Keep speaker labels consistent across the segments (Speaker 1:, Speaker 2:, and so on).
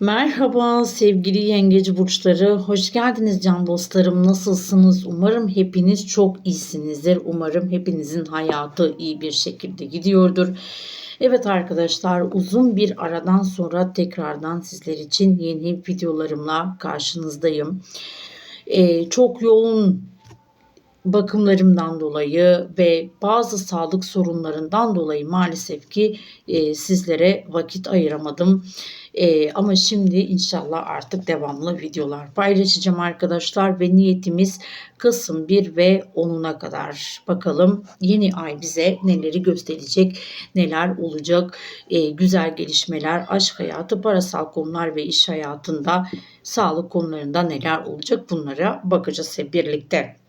Speaker 1: Merhaba sevgili yengeci burçları. Hoş geldiniz can dostlarım. Nasılsınız? Umarım hepiniz çok iyisinizdir. Umarım hepinizin hayatı iyi bir şekilde gidiyordur. Evet arkadaşlar uzun bir aradan sonra tekrardan sizler için yeni videolarımla karşınızdayım. Ee, çok yoğun bakımlarımdan dolayı ve bazı sağlık sorunlarından dolayı maalesef ki e, sizlere vakit ayıramadım. E, ama şimdi inşallah artık devamlı videolar paylaşacağım arkadaşlar ve niyetimiz Kasım 1 ve 10'una kadar. Bakalım yeni ay bize neleri gösterecek, neler olacak, e, güzel gelişmeler, aşk hayatı, parasal konular ve iş hayatında, sağlık konularında neler olacak bunlara bakacağız hep birlikte.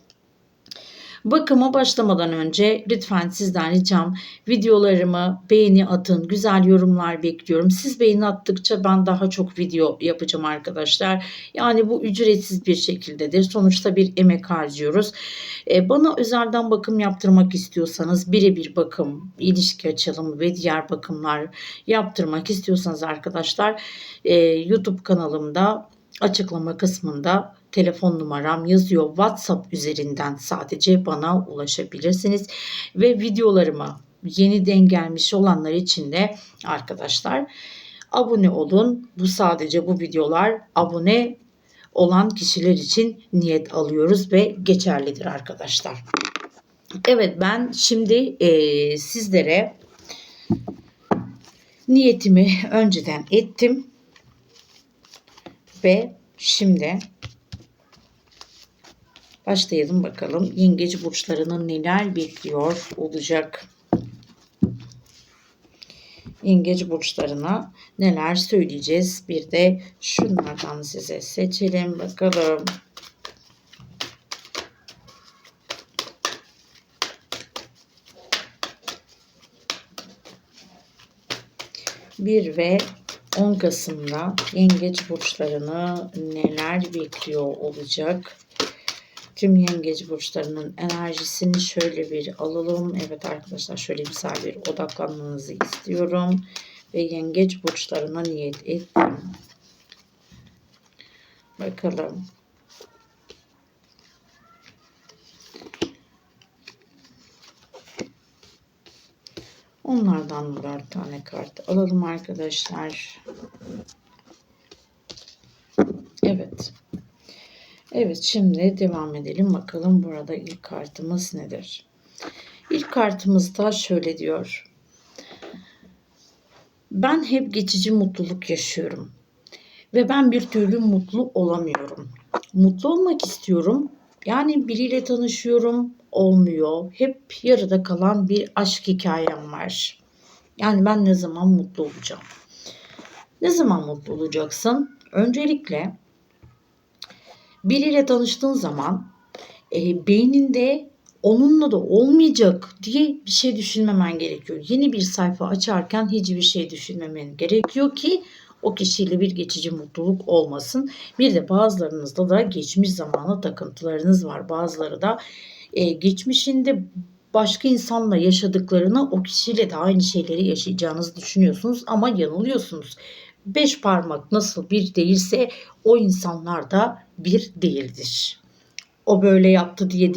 Speaker 1: Bakıma başlamadan önce lütfen sizden ricam videolarımı beğeni atın. Güzel yorumlar bekliyorum. Siz beğeni attıkça ben daha çok video yapacağım arkadaşlar. Yani bu ücretsiz bir şekildedir. Sonuçta bir emek harcıyoruz. Ee, bana özelden bakım yaptırmak istiyorsanız birebir bakım, ilişki açılımı ve diğer bakımlar yaptırmak istiyorsanız arkadaşlar e, YouTube kanalımda açıklama kısmında telefon numaram yazıyor. WhatsApp üzerinden sadece bana ulaşabilirsiniz ve videolarıma yeniden gelmiş olanlar için de arkadaşlar abone olun. Bu sadece bu videolar abone olan kişiler için niyet alıyoruz ve geçerlidir arkadaşlar. Evet ben şimdi e, sizlere niyetimi önceden ettim ve şimdi başlayalım bakalım yengeç burçlarının neler bekliyor olacak. Yengeç burçlarına neler söyleyeceğiz. Bir de şunlardan size seçelim bakalım. Bir ve 10 Kasım'da yengeç burçlarını neler bekliyor olacak? Tüm yengeç burçlarının enerjisini şöyle bir alalım. Evet arkadaşlar şöyle güzel bir odaklanmanızı istiyorum. Ve yengeç burçlarına niyet ettim. Bakalım. Onlardan birer tane kart alalım arkadaşlar. Evet. Evet şimdi devam edelim. Bakalım burada ilk kartımız nedir? İlk kartımız da şöyle diyor. Ben hep geçici mutluluk yaşıyorum. Ve ben bir türlü mutlu olamıyorum. Mutlu olmak istiyorum. Yani biriyle tanışıyorum, olmuyor. Hep yarıda kalan bir aşk hikayem var. Yani ben ne zaman mutlu olacağım? Ne zaman mutlu olacaksın? Öncelikle biriyle tanıştığın zaman e, beyninde onunla da olmayacak diye bir şey düşünmemen gerekiyor. Yeni bir sayfa açarken hiçbir şey düşünmemen gerekiyor ki o kişiyle bir geçici mutluluk olmasın. Bir de bazılarınızda da geçmiş zamana takıntılarınız var. Bazıları da e, geçmişinde başka insanla yaşadıklarını o kişiyle de aynı şeyleri yaşayacağınızı düşünüyorsunuz ama yanılıyorsunuz. Beş parmak nasıl bir değilse o insanlar da bir değildir. O böyle yaptı diye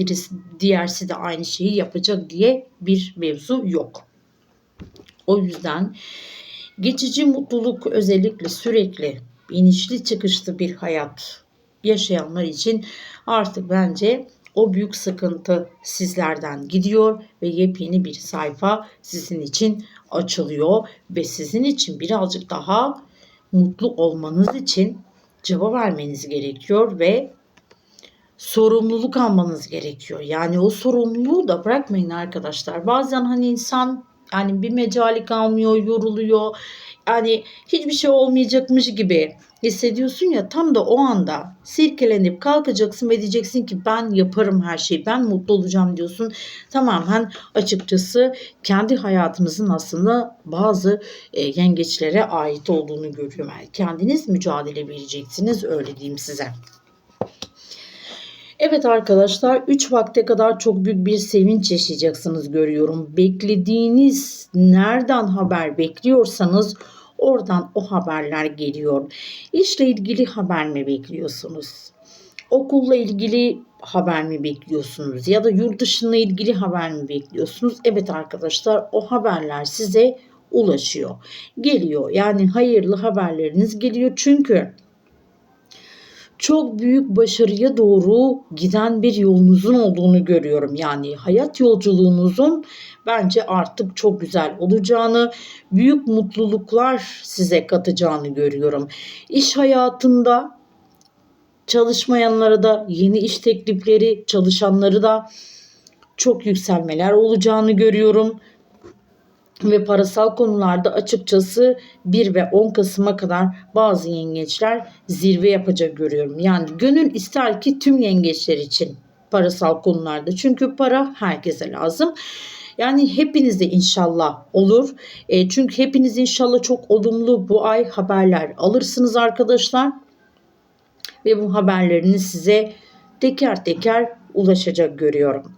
Speaker 1: diğersi de aynı şeyi yapacak diye bir mevzu yok. O yüzden geçici mutluluk özellikle sürekli inişli çıkışlı bir hayat yaşayanlar için artık bence o büyük sıkıntı sizlerden gidiyor ve yepyeni bir sayfa sizin için açılıyor ve sizin için birazcık daha mutlu olmanız için cevap vermeniz gerekiyor ve sorumluluk almanız gerekiyor. Yani o sorumluluğu da bırakmayın arkadaşlar. Bazen hani insan yani bir mecali kalmıyor, yoruluyor. Yani hiçbir şey olmayacakmış gibi hissediyorsun ya tam da o anda sirkelenip kalkacaksın ve diyeceksin ki ben yaparım her şeyi ben mutlu olacağım diyorsun. Tamamen açıkçası kendi hayatımızın aslında bazı e, yengeçlere ait olduğunu görüyorum. Yani kendiniz mücadele vereceksiniz öyle diyeyim size. Evet arkadaşlar 3 vakte kadar çok büyük bir sevinç yaşayacaksınız görüyorum. Beklediğiniz nereden haber bekliyorsanız Oradan o haberler geliyor. İşle ilgili haber mi bekliyorsunuz? Okulla ilgili haber mi bekliyorsunuz? Ya da yurt dışına ilgili haber mi bekliyorsunuz? Evet arkadaşlar o haberler size ulaşıyor. Geliyor. Yani hayırlı haberleriniz geliyor. Çünkü çok büyük başarıya doğru giden bir yolunuzun olduğunu görüyorum. Yani hayat yolculuğunuzun bence artık çok güzel olacağını, büyük mutluluklar size katacağını görüyorum. İş hayatında çalışmayanlara da yeni iş teklifleri, çalışanları da çok yükselmeler olacağını görüyorum ve parasal konularda açıkçası 1 ve 10 Kasım'a kadar bazı yengeçler zirve yapacak görüyorum. Yani gönül ister ki tüm yengeçler için parasal konularda. Çünkü para herkese lazım. Yani hepinizde inşallah olur. E, çünkü hepiniz inşallah çok olumlu bu ay haberler alırsınız arkadaşlar. Ve bu haberleriniz size teker teker ulaşacak görüyorum.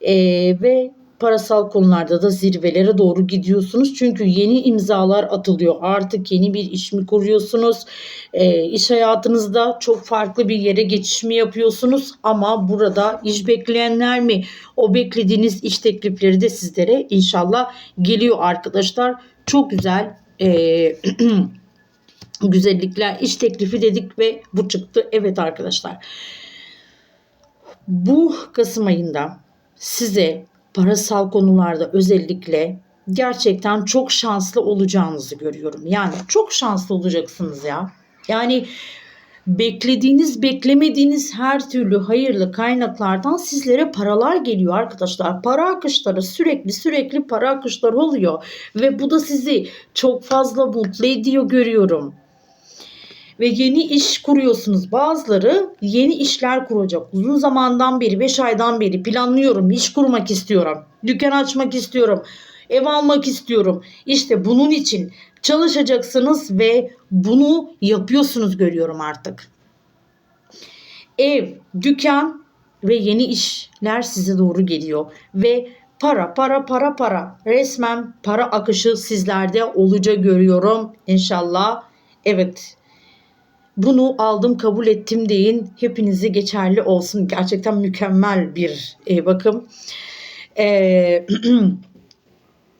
Speaker 1: E, ve parasal konularda da zirvelere doğru gidiyorsunuz. Çünkü yeni imzalar atılıyor. Artık yeni bir iş mi kuruyorsunuz? E, iş hayatınızda çok farklı bir yere geçiş mi yapıyorsunuz? Ama burada iş bekleyenler mi? O beklediğiniz iş teklifleri de sizlere inşallah geliyor arkadaşlar. Çok güzel e, güzellikler iş teklifi dedik ve bu çıktı. Evet arkadaşlar. Bu Kasım ayında size parasal konularda özellikle gerçekten çok şanslı olacağınızı görüyorum. Yani çok şanslı olacaksınız ya. Yani beklediğiniz, beklemediğiniz her türlü hayırlı kaynaklardan sizlere paralar geliyor arkadaşlar. Para akışları sürekli sürekli para akışları oluyor ve bu da sizi çok fazla mutlu ediyor görüyorum ve yeni iş kuruyorsunuz. Bazıları yeni işler kuracak. Uzun zamandan beri 5 aydan beri planlıyorum. iş kurmak istiyorum. Dükkan açmak istiyorum. Ev almak istiyorum. İşte bunun için çalışacaksınız ve bunu yapıyorsunuz görüyorum artık. Ev, dükkan ve yeni işler size doğru geliyor ve para para para para resmen para akışı sizlerde olacak görüyorum inşallah. Evet bunu aldım kabul ettim deyin. Hepinize geçerli olsun. Gerçekten mükemmel bir e, bakım. Eee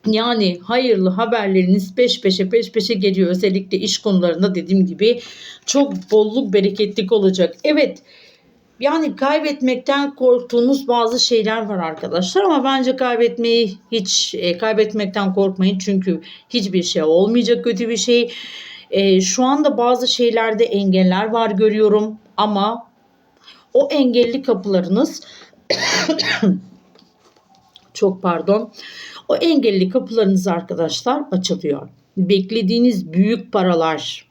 Speaker 1: Yani hayırlı haberleriniz peş peşe peş peşe geliyor. Özellikle iş konularında dediğim gibi çok bolluk bereketlik olacak. Evet yani kaybetmekten korktuğunuz bazı şeyler var arkadaşlar ama bence kaybetmeyi hiç e, kaybetmekten korkmayın çünkü hiçbir şey olmayacak kötü bir şey. E, şu anda bazı şeylerde engeller var görüyorum ama o engelli kapılarınız çok pardon o engelli kapılarınız arkadaşlar açılıyor. Beklediğiniz büyük paralar,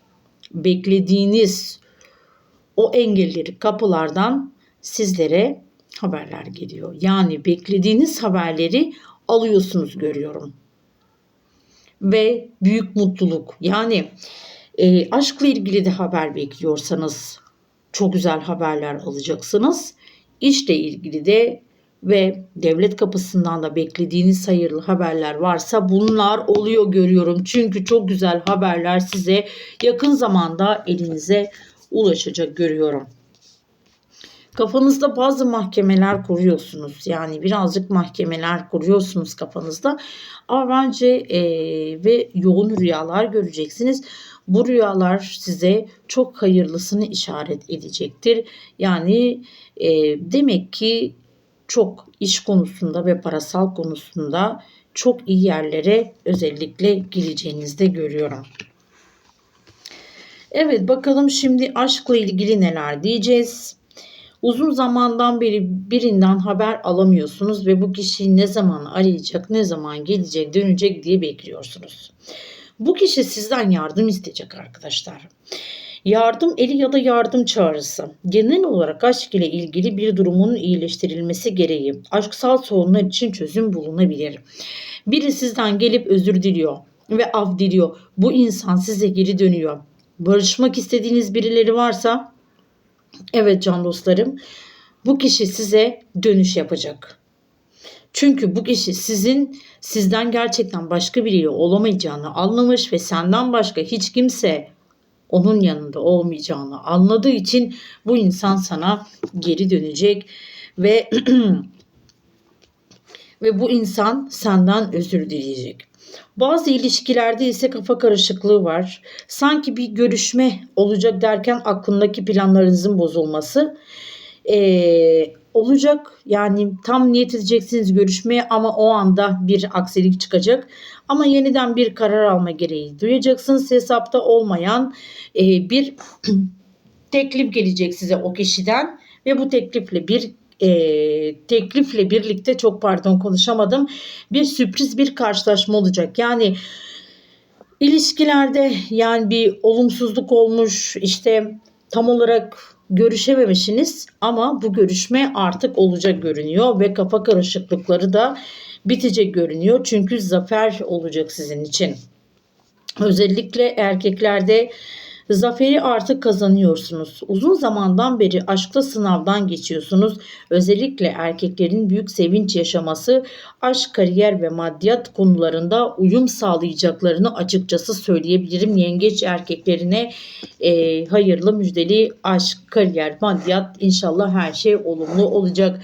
Speaker 1: beklediğiniz o engelleri kapılardan sizlere haberler geliyor. Yani beklediğiniz haberleri alıyorsunuz görüyorum. Ve büyük mutluluk. Yani e, aşkla ilgili de haber bekliyorsanız çok güzel haberler alacaksınız. İşle ilgili de ve devlet kapısından da beklediğiniz hayırlı haberler varsa bunlar oluyor görüyorum. Çünkü çok güzel haberler size yakın zamanda elinize ulaşacak görüyorum. Kafanızda bazı mahkemeler kuruyorsunuz. Yani birazcık mahkemeler kuruyorsunuz kafanızda. Ama bence e, ve yoğun rüyalar göreceksiniz. Bu rüyalar size çok hayırlısını işaret edecektir. Yani e, demek ki çok iş konusunda ve parasal konusunda çok iyi yerlere özellikle gireceğinizi de görüyorum. Evet bakalım şimdi aşkla ilgili neler diyeceğiz. Uzun zamandan beri birinden haber alamıyorsunuz ve bu kişiyi ne zaman arayacak, ne zaman gelecek, dönecek diye bekliyorsunuz. Bu kişi sizden yardım isteyecek arkadaşlar. Yardım eli ya da yardım çağrısı. Genel olarak aşk ile ilgili bir durumun iyileştirilmesi gereği aşksal sorunlar için çözüm bulunabilir. Biri sizden gelip özür diliyor ve af diliyor. Bu insan size geri dönüyor. Barışmak istediğiniz birileri varsa evet can dostlarım bu kişi size dönüş yapacak. Çünkü bu kişi sizin sizden gerçekten başka biriyle olamayacağını anlamış ve senden başka hiç kimse onun yanında olmayacağını anladığı için bu insan sana geri dönecek ve ve bu insan senden özür dileyecek. Bazı ilişkilerde ise kafa karışıklığı var. Sanki bir görüşme olacak derken aklındaki planlarınızın bozulması ee, olacak. Yani tam niyet edeceksiniz görüşmeye ama o anda bir aksilik çıkacak. Ama yeniden bir karar alma gereği duyacaksınız. Hesapta olmayan e, bir teklif gelecek size o kişiden ve bu teklifle bir e, teklifle birlikte çok pardon konuşamadım bir sürpriz bir karşılaşma olacak. Yani ilişkilerde yani bir olumsuzluk olmuş işte tam olarak görüşememişsiniz ama bu görüşme artık olacak görünüyor ve kafa karışıklıkları da bitecek görünüyor. Çünkü zafer olacak sizin için. Özellikle erkeklerde Zaferi artık kazanıyorsunuz. Uzun zamandan beri aşkta sınavdan geçiyorsunuz. Özellikle erkeklerin büyük sevinç yaşaması, aşk, kariyer ve maddiyat konularında uyum sağlayacaklarını açıkçası söyleyebilirim. Yengeç erkeklerine e, hayırlı müjdeli aşk, kariyer, maddiyat inşallah her şey olumlu olacak.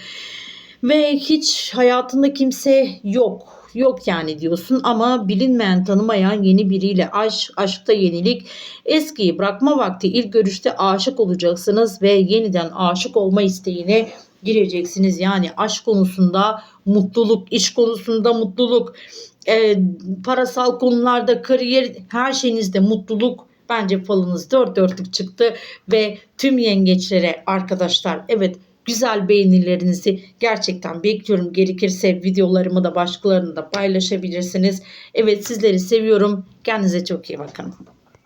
Speaker 1: Ve hiç hayatında kimse yok yok yani diyorsun ama bilinmeyen tanımayan yeni biriyle aşk, aşkta yenilik, eskiyi bırakma vakti ilk görüşte aşık olacaksınız ve yeniden aşık olma isteğine gireceksiniz. Yani aşk konusunda mutluluk, iş konusunda mutluluk, e, parasal konularda kariyer her şeyinizde mutluluk bence falınız dört dörtlük çıktı ve tüm yengeçlere arkadaşlar evet güzel beğenilerinizi gerçekten bekliyorum. Gerekirse videolarımı da başkalarını da paylaşabilirsiniz. Evet sizleri seviyorum. Kendinize çok iyi bakın.